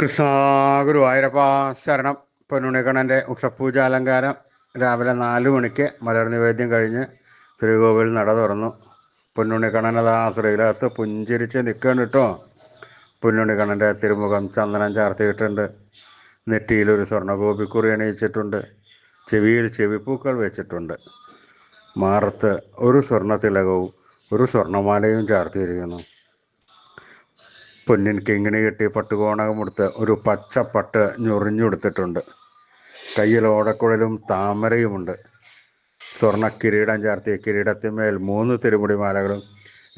കൃഷ്ണ ഗുരുവായൂരപ്പ ശരണം. പൊന്നുണിക്കണ്ണന്റെ ഉഷപൂജ അലങ്കാരം രാവിലെ നാല് മണിക്ക് മലർ നിവേദ്യം കഴിഞ്ഞ് ശ്രീകോവിൽ നട തുറന്നു. പൊന്നുണിക്കണ്ണനത് ആ ശ്രീലകത്ത് പുഞ്ചിരിച്ച് നിൽക്കണം കേട്ടോ. പൊന്നുണിക്കണ്ണന്റെ തിരുമുഖം ചന്ദനം ചാർത്തിയിട്ടുണ്ട്. നെറ്റിയിലൊരു സ്വർണഗോപിക്കുറി അണിയിച്ചിട്ടുണ്ട്. ചെവിയിൽ ചെവിപ്പൂക്കൾ വെച്ചിട്ടുണ്ട്. മാറത്ത് ഒരു സ്വർണ തിലകവും ഒരു സ്വർണമാലയും ചാർത്തിയിരിക്കുന്നു. പൊന്നിൻ കിങ്ങിണി കെട്ടി പട്ടുകോണകമെടുത്ത് ഒരു പച്ച പട്ട് ഞൊറിഞ്ഞുകൊടുത്തിട്ടുണ്ട് കയ്യിൽ ഓടക്കുഴലും താമരയുമുണ്ട്. സ്വർണ കിരീടം ചാർത്തിയ കിരീടത്തിന്മേൽ മൂന്ന് തിരുമുടി മാലകളും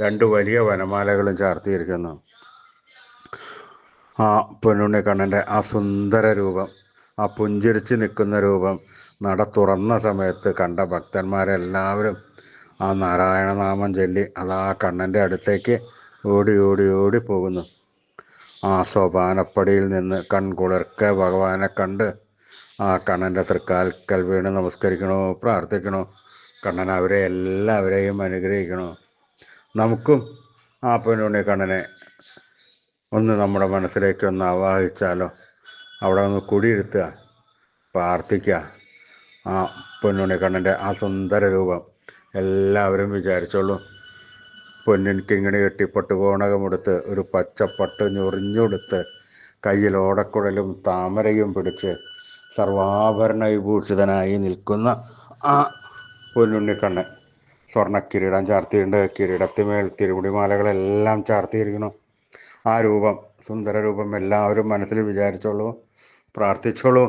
രണ്ട് വലിയ വനമാലകളും ചാർത്തിയിരിക്കുന്നു. ആ പൊന്നുണ്ണി കണ്ണന്റെ ആ സുന്ദര രൂപം ആ പുഞ്ചിരിച്ച് നിൽക്കുന്ന രൂപം നട തുറന്ന സമയത്ത് കണ്ട ഭക്തന്മാരെല്ലാവരും ആ നാരായണനാമം ചൊല്ലി അതാ കണ്ണന്റെ അടുത്തേക്ക് ഓടി ഓടി ഓടി പോകുന്നു. ആ സോപാനപ്പടിയിൽ നിന്ന് കൺകുളിർക്കെ ഭഗവാനെ കണ്ട് ആ കണ്ണന്റെ തൃക്കാൽക്കൽ വീണ് നമസ്കരിക്കണോ പ്രാർത്ഥിക്കണോ കണ്ണൻ അവരെ എല്ലാവരെയും അനുഗ്രഹിക്കണോ. നമുക്കും ആ പൊന്നുണ്ണി കണ്ണനെ ഒന്ന് നമ്മുടെ മനസ്സിലേക്ക് ഒന്ന് ആവാഹിച്ചാലോ. അവിടെ ഒന്ന് കുടിയിരുത്തുക പ്രാർത്ഥിക്കുക. ആ പൊന്നുണ്ണി കണ്ണന്റെ ആ സുന്ദര രൂപം എല്ലാവരും വിചാരിച്ചോളൂ. പൊന്നിൻ കിങ്ങിണി കെട്ടി പട്ടുകോണകമെടുത്ത് ഒരു പച്ചപ്പട്ട് ഞൊറിഞ്ഞൊടുത്ത് കയ്യിൽ ഓടക്കുഴലും താമരയും പിടിച്ച് സർവാഭരണ വിഭൂഷിതനായി നിൽക്കുന്ന ആ പൊന്നുണ്ണിക്കണ്ണൻ. സ്വർണ കിരീടം ചാർത്തിയിട്ടുണ്ട്. കിരീടത്തിമേൽ തിരുമുടിമാലകളെല്ലാം ചാർത്തിയിരിക്കണം ആ രൂപം സുന്ദര രൂപം എല്ലാവരും മനസ്സിൽ വിചാരിച്ചോളൂ പ്രാർത്ഥിച്ചോളൂ.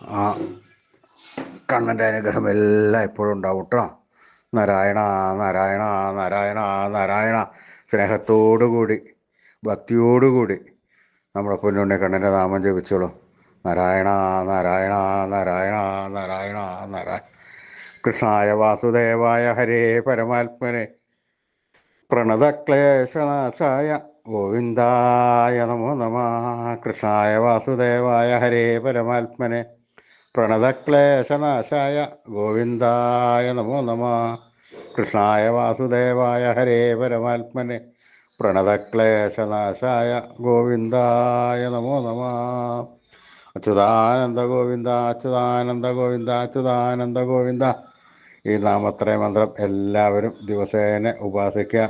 ആ കണ്ണന്റെ അനുഗ്രഹം എല്ലാം എപ്പോഴും ഉണ്ടാവും കേട്ടോ നാരായണ നാരായണ നാരായണ നാരായണ. സ്നേഹത്തോടുകൂടി ഭക്തിയോടുകൂടി നമ്മുടെ പൊന്നുണ്ണി കണ്ണന്റെ നാമം ജപിച്ചോളൂ. നാരായണ നാരായണ നാരായണ നാരായണ നാരായണ. കൃഷ്ണായ വാസുദേവായ ഹരേ പരമാത്മനെ. പ്രണതക്ലേശനാശായ ഗോവിന്ദായ നമോ നമ. കൃഷ്ണായ വാസുദേവായ ഹരേ പരമാത്മനെ. പ്രണതക്ലേശനാശായ ഗോവിന്ദായ നമോ നമ. കൃഷ്ണായ വാസുദേവായ ഹരേ പരമാത്മനെ പ്രണതക്ലേശനാശായ ഗോവിന്ദായ നമോ നമ. അച്യുതാനന്ദ ഗോവിന്ദ അച്യുതാനന്ദ ഗോവിന്ദ അച്യുതാനന്ദ ഗോവിന്ദ. ഈ നാമത്രയ മന്ത്രം എല്ലാവരും ദിവസേന ഉപാസിക്കുക.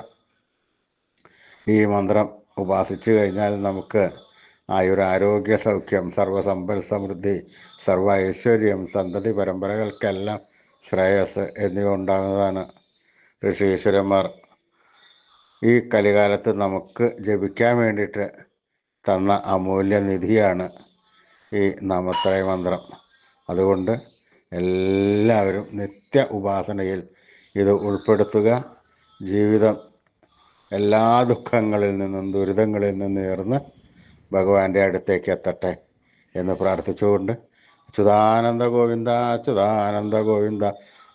ഈ മന്ത്രം ഉപാസിച്ചു കഴിഞ്ഞാൽ നമുക്ക് ആയുരാരോഗ്യ സൗഖ്യം സർവസമ്പൽ സമൃദ്ധി സർവ ഐശ്വര്യം സന്തതി പരമ്പരകൾക്കെല്ലാം ശ്രേയസ് എന്നിവ ഉണ്ടാകുന്നതാണ്. ഋഷീശ്വരന്മാർ ഈ കലികാലത്ത് നമുക്ക് ജപിക്കാൻ വേണ്ടിയിട്ട് തന്ന അമൂല്യ നിധിയാണ് ഈ നാമത്രയ മന്ത്രം. അതുകൊണ്ട് എല്ലാവരും നിത്യ ഉപാസനയിൽ ഇത് ഉൾപ്പെടുത്തുക. ജീവിതം എല്ലാ ദുഃഖങ്ങളിൽ നിന്നും ദുരിതങ്ങളിൽ നിന്നും ഉയർന്ന് ഭഗവാന്റെ അടുത്തേക്ക് എത്തട്ടെ എന്ന് പ്രാർത്ഥിച്ചുകൊണ്ട് അച്യുതാനന്ദ ഗോവിന്ദ അച്യുതാനന്ദ ഗോവിന്ദ